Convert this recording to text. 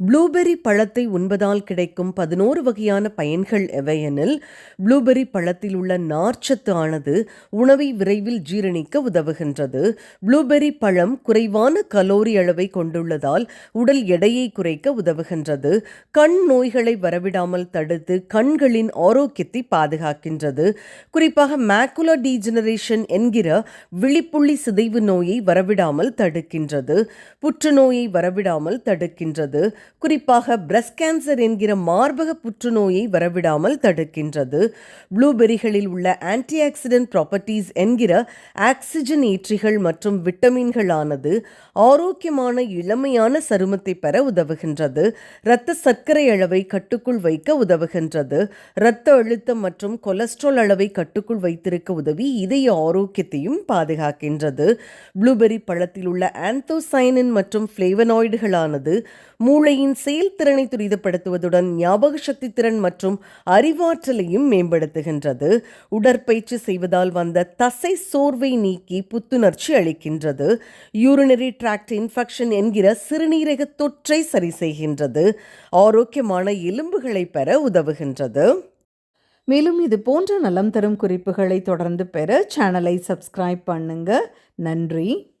Blueberry பழத்தை உண்பதால் கிடைக்கும் பதினோரு வகையான பயன்கள் எவையெனில் ப்ளூபெர்ரி பழத்தில் உள்ள நார்ச்சத்து ஆனது உணவை விரைவில் ஜீரணிக்க உதவுகின்றது. ப்ளூபெர்ரி பழம் குறைவான கலோரி அளவை கொண்டுள்ளதால் உடல் எடையை குறைக்க உதவுகின்றது. கண் நோய்களை வரவிடாமல் தடுத்து கண்களின் ஆரோக்கியத்தை பாதுகாக்கின்றது. குறிப்பாக மேக்குலா டீஜெனரேஷன் என்கிற விழிப்புள்ளி சிதைவு நோயை வரவிடாமல் தடுக்கின்றது. புற்றுநோயை வரவிடாமல் தடுக்கின்றது. குறிப்பாக பிரஸ்ட் கேன்சர் என்கிற மார்பக புற்றுநோயை வரவிடாமல் தடுக்கின்றது. ப்ளூபெரிகளில் உள்ள ஆன்டி ஆக்சிடென்ட் ப்ராப்பர்ட்டிஸ் என்கிற ஆக்சிஜன் ஏற்றிகள் மற்றும் விட்டமின்களானது ஆரோக்கியமான இளமையான சருமத்தை பெற உதவுகின்றது. இரத்த சர்க்கரை அளவை கட்டுக்குள் வைக்க உதவுகின்றது. இரத்த அழுத்தம் மற்றும் கொலஸ்ட்ரால் அளவை கட்டுக்குள் வைத்திருக்க உதவி இதய ஆரோக்கியத்தையும் பாதுகாக்கின்றது. ப்ளூபெரி பழத்தில் உள்ள ஆந்தோசைனின் மற்றும் ஃப்ளேவனாய்டுகளானது மூளையின் செயல்திறனை துரிதப்படுத்துவதுடன் ஞாபக சக்தி திறன் மற்றும் அறிவாற்றலையும் மேம்படுத்துகின்றது. உடற்பயிற்சி செய்வதால் வந்த தசை சோர்வை நீக்கி புத்துணர்ச்சி அளிக்கின்றது. யூரினரி டிராக்ட் இன்ஃபெக்ஷன் என்கிற சிறுநீரக தொற்றை சரி செய்கின்றது. ஆரோக்கியமான எலும்புகளை பெற உதவுகின்றது. மேலும் இது போன்ற நலம் தரும் குறிப்புகளை தொடர்ந்து பெற சேனலை சப்ஸ்கிரைப் பண்ணுங்க. நன்றி.